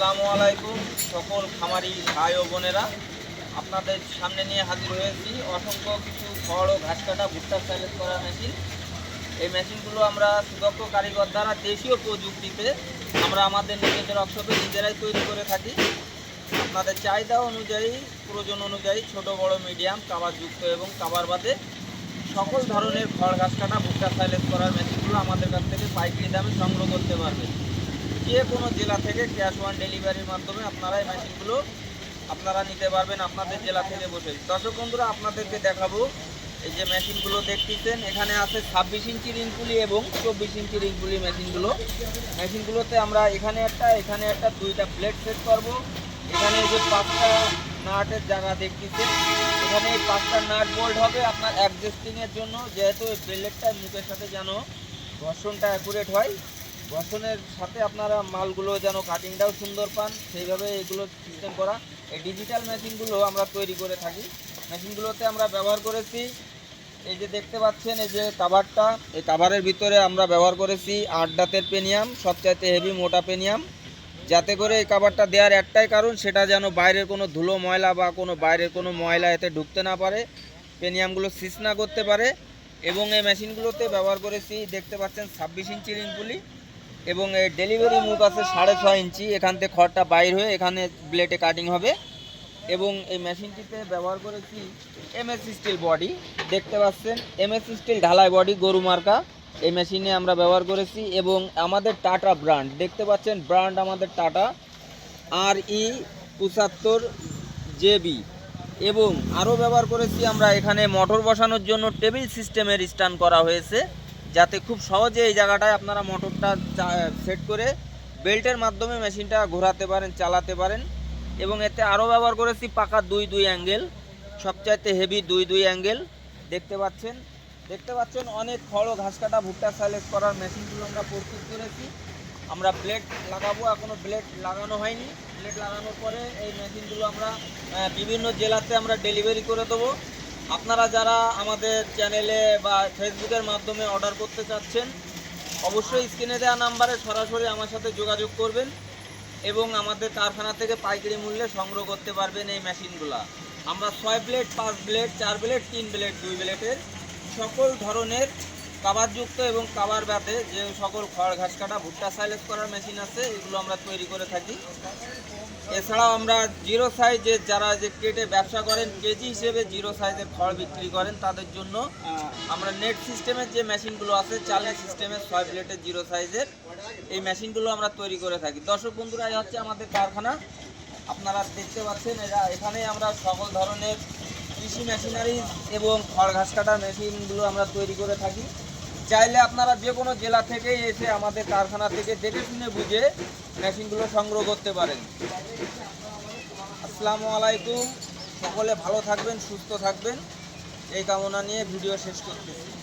আসসালামু আলাইকুম সকল খামারি ভাই ও বোনেরা। আপনাদের সামনে নিয়ে হাজির হয়েছি। অসংখ্য কিছু খড় ও ঘাস কাটা ভুট্টা সাইলেজ করা মেশিন। এই মেশিনগুলো আমরা সুদক্ষ কারিগর দ্বারা দেশীয় প্রযুক্তিতে আমরা আমাদের নিজেদের অক্ষপে নিজেরাই তৈরি করে থাকি। আপনাদের চাহিদা অনুযায়ী, প্রয়োজন অনুযায়ী ছোট, বড়, মিডিয়াম কাবার যুক্ত এবং কাবার বাদে সকল ধরনের খড়, ঘাস কাটা, ভুট্টা সাইলেজ করার মেশিনগুলো আমাদের কাছ থেকে পাইকারি দামে সংগ্রহ করতে পারবেন। যে কোনো জেলা থেকে ক্যাশ অন ডেলিভারির মাধ্যমে আপনারা এই মেশিনগুলো আপনারা নিতে পারবেন আপনাদের জেলা থেকে বসে। দর্শক বন্ধুরা, আপনাদেরকে দেখাবো, এই যে মেশিনগুলো দেখতেছেন, এখানে আছে ছাব্বিশ ইঞ্চি রিংপুলি এবং চব্বিশ ইঞ্চি রিংপুলি মেশিনগুলো মেশিনগুলোতে আমরা এখানে একটা এখানে একটা, দুইটা প্লেট সেট করব। এখানে যে পাঁচটা নাটের জায়গা দেখতেছেন। এখানে এই পাঁচটা নাট বোল্ট হবে আপনার অ্যাডজাস্টিংয়ের জন্য, যেহেতু এই প্লেটটা মুখের সাথে যেন ঘর্ষণটা অ্যাকুরেট হয়। ঘর্ষণের সাথে আপনারা মালগুলো যেন কাটিংটাও সুন্দর পান, সেইভাবে এগুলো সিস্টেম করা। এই ডিজিটাল মেশিনগুলো আমরা তৈরি করে থাকি। মেশিনগুলোতে আমরা ব্যবহার করেছি, এই যে দেখতে পাচ্ছেন, এই যে কাভারটা এই কাভারের ভিতরে আমরা ব্যবহার করেছি আট দাঁতের পেনিয়াম, সবচাইতে হেভি মোটা পেনিয়াম। যাতে করে এই কাভারটা দেওয়ার একটাই কারণ, সেটা যেন বাইরের কোনো ধুলো ময়লা বা কোনো বাইরের কোনো ময়লা এতে ঢুকতে না পারে, পেনিয়ামগুলো সিস না করতে পারে। এবং এই মেশিনগুলোতে ব্যবহার করেছি, দেখতে পাচ্ছেন, ছাব্বিশ ইঞ্চি রিংপুলি এবং ডেলিভারি মুখ আছে সাড়ে ছয় ইঞ্চি। এখান থেকে খড়টা বাইর হয়ে এখানে ব্লেডে কাটিং হবে। এবং এই মেশিনটিতে ব্যবহার করেছি এমএস স্টিল বডি দেখতে পাচ্ছেন এমএস স্টিল ঢালাই বডি গরু মার্কা। এই মেশিনে আমরা ব্যবহার করেছি এবং আমাদের টাটা ব্র্যান্ড দেখতে পাচ্ছেন ব্র্যান্ড আমাদের টাটা। আর ই পঁচাত্তর জেবি এবং আরও ব্যবহার করেছি আমরা এখানে মোটর বসানোর জন্য টেবিল সিস্টেমের স্ট্যান্ড করা হয়েছে। যাতে খুব সহজে এই জায়গাটায় আপনারা মোটরটা সেট করে বেল্টের মাধ্যমে মেশিনটা ঘোরাতে পারেন, চালাতে পারেন। এবং এতে আরও ব্যবহার করেছি পাকা দুই দুই অ্যাঙ্গেল, সবচাইতে হেভি দুই দুই অ্যাঙ্গেল। দেখতে পাচ্ছেন? দেখতে পাচ্ছেন অনেক খড় ঘাস কাটা ভুট্টা সাইলেজ করার মেশিনগুলো আমরা প্রস্তুত করেছি। আমরা ব্লেড লাগাবো এখনও ব্লেড লাগানো হয়নি। ব্লেড লাগানোর পরে এই মেশিনগুলো আমরা বিভিন্ন জেলাতে আমরা ডেলিভারি করে দেবো। আপনারা যারা আমাদের চ্যানেলে বা ফেসবুকের মাধ্যমে অর্ডার করতে চাচ্ছেন, অবশ্যই স্ক্রিনে দেওয়া নাম্বারে সরাসরি আমার সাথে যোগাযোগ করবেন এবং আমাদের কারখানা থেকে পাইকারি মূল্যে সংগ্রহ করতে পারবেন এই মেশিনগুলা। আমরা ছয় ব্লেড, পাঁচ ব্লেড, চার ব্লেড, তিন ব্লেড, দুই ব্লেডের সকল ধরনের কাবারযুক্ত এবং কাবার ব্যাতে যে সকল খড়, ঘাস কাটা, ভুট্টা, সাইলেজ করার মেশিন আছে, এগুলো আমরা তৈরি করে থাকি। এছাড়াও আমরা জিরো সাইজের যারা যে কেটে ব্যবসা করেন কেজি হিসেবে জিরো সাইজের খড় বিক্রি করেন তাদের জন্য আমরা নেট সিস্টেমের যে মেশিনগুলো আছে চালের সিস্টেমের ছয় প্লেটের জিরো সাইজের এই মেশিনগুলো আমরা তৈরি করে থাকি। দর্শক বন্ধুরা এই হচ্ছে আমাদের কারখানা। আপনারা দেখতে পাচ্ছেন এরা এখানে আমরা সকল ধরনের কৃষি মেশিনারি এবং খড় ঘাস কাটার মেশিনগুলো আমরা তৈরি করে থাকি। চাইলে আপনারা যে কোনো জেলা থেকে এসে আমাদের কারখানা থেকে দেখে শুনে বুঝে মেশিনগুলো সংগ্রহ করতে পারেন। আসসালামু আলাইকুম। সকলে ভালো থাকবেন, সুস্থ থাকবেন। এই কামনা নিয়ে ভিডিও শেষ করতেছি।